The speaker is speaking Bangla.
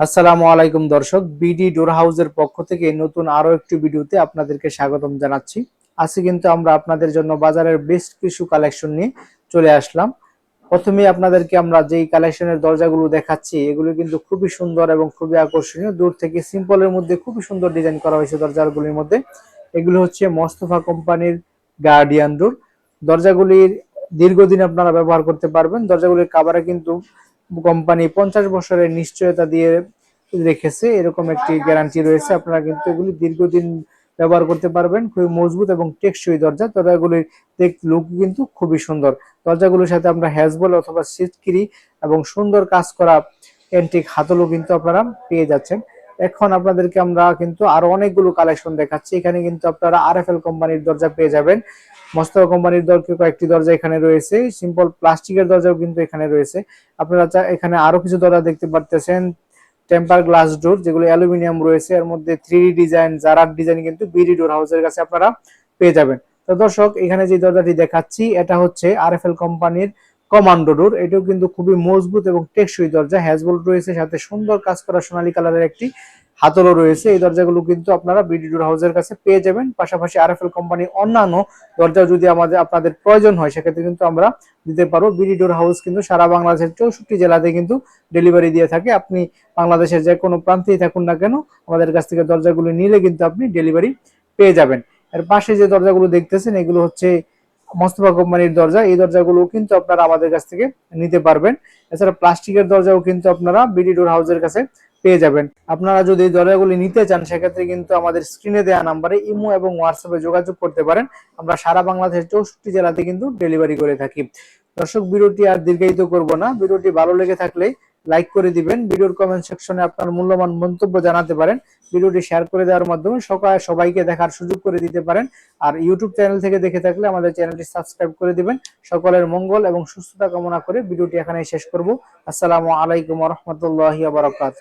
আসসালামু আলাইকুম দর্শক বিডি ডোর হাউসের পক্ষ থেকে নতুন আরও একটি ভিডিওতে আপনাদেরকে স্বাগতম জানাচ্ছি। আজকে কিন্তু আমরা আপনাদের জন্য বাজারের বেস্ট কিছু কালেকশন নিয়ে চলে আসলাম। প্রথমে আপনাদেরকে আমরা যেই কালেকশনের দরজাগুলো দেখাচ্ছি, এগুলো কিন্তু খুবই সুন্দর এবং খুবই আকর্ষণীয়। দূর থেকে সিম্পলের মধ্যে খুবই সুন্দর ডিজাইন করা হয়েছে দরজাগুলির মধ্যে। এগুলো হচ্ছে মোস্তফা কোম্পানির গার্ডিয়ান ডোর দরজাগুলির দীর্ঘদিন আপনারা ব্যবহার করতে পারবেন। দরজাগুলির কাভারে কিন্তু কোম্পানি পঞ্চাশ বছরের নিশ্চয়তা দিয়ে রেখেছে, এরকম একটি গ্যারান্টি রয়েছে। আপনারা কিন্তু এগুলি দীর্ঘদিন ব্যবহার করতে পারবেন, খুবই মজবুত এবং টেকসই দরজা। দরজাগুলির দেখ লুক কিন্তু খুবই সুন্দর। দরজাগুলোর সাথে আমরা হ্যাজবল অথবা সিটকিরি এবং সুন্দর কাজ করা এন্টিক হাতলও কিন্তু আপনারা পেয়ে যাচ্ছেন। এখন আপনাদেরকে আমরা কিন্তু আরও অনেকগুলো কালেকশন দেখাচ্ছি। এখানে কিন্তু আপনারা আর এফ এল কোম্পানির দরজা পেয়ে যাবেন। মস্তক কোম্পানির দরজা কয়েকটি দরজা এখানে রয়েছে। সিম্পল প্লাস্টিকের দরজাও কিন্তু এখানে রয়েছে। আপনারা এখানে আরও কিছু দরজা দেখতে পারতেছেন। টেম্পার গ্লাস ডোর যেগুলো অ্যালুমিনিয়াম রয়েছে। এর মধ্যে থ্রি ডিজাইন জারার ডিজাইন কিন্তু বিডি ডোর হাউসের কাছে আপনারা পেয়ে যাবেন। তো দর্শক, এখানে যে দরজাটি দেখাচ্ছি, এটা হচ্ছে আর এফ এল কোম্পানির কমান্ডো ডোর এটাও কিন্তু খুবই মজবুত এবং টেকসই দরজা। হ্যাজবোল্ট রয়েছে, সাথে সুন্দর কাজ করা সোনালী কালারের একটি হাতলও রয়েছে। এই দরজাগুলো কিন্তু আপনারা বিডি ডোর হাউসের কাছে পেয়ে যাবেন। পাশাপাশি আর এফ এল কোম্পানি অন্যান্য দরজা যদি আমাদের, আপনাদের প্রয়োজন হয়, সেক্ষেত্রে কিন্তু আমরা দিতে পারব। বিডি ডোর হাউস কিন্তু সারা বাংলাদেশের চৌষট্টি জেলাতে কিন্তু ডেলিভারি দিয়ে থাকে। আপনি বাংলাদেশের যে কোনো প্রান্তেই থাকুন না কেন, আমাদের কাছ থেকে দরজাগুলো নিলে কিন্তু আপনি ডেলিভারি পেয়ে যাবেন। এর পাশে যে দরজাগুলো দেখতেছেন, এগুলো হচ্ছে মোস্তফা কোম্পানির দরজা, এই দরজাগুলো কিন্তু আপনারা আমাদের কাছ থেকে নিতে পারবেন। এছাড়া প্লাস্টিকের দরজাও কিন্তু আপনারা বিডি ডোর হাউসের কাছে পেয়ে যাবেন। আপনারা যদি এই দরজাগুলি নিতে চান, সেক্ষেত্রে কিন্তু আমাদের স্ক্রিনে দেওয়া নাম্বারে ইমো এবং হোয়াটসঅ্যাপে যোগাযোগ করতে পারেন। আমরা সারা বাংলাদেশের চৌষট্টি জেলাতে কিন্তু ডেলিভারি করে থাকি। দর্শক, ভিডিওটি আর দীর্ঘায়িত করব না। ভিডিওটি ভালো লেগে থাকলে লাইক করে দিবেন। ভিডিওর কমেন্ট সেকশনে আপনার মূল্যবান মন্তব্য জানাতে পারেন। ভিডিওটি শেয়ার করে দেওয়ার মাধ্যমে সকাল সবাইকে দেখার সুযোগ করে দিতে পারেন। আর ইউটিউব চ্যানেল থেকে দেখে থাকলে আমাদের চ্যানেলটি সাবস্ক্রাইব করে দিবেন। সকলের মঙ্গল এবং সুস্থতা কামনা করে ভিডিওটি এখানে শেষ করব। আসসালামু আলাইকুম রহমতুল্লাহ বারকাত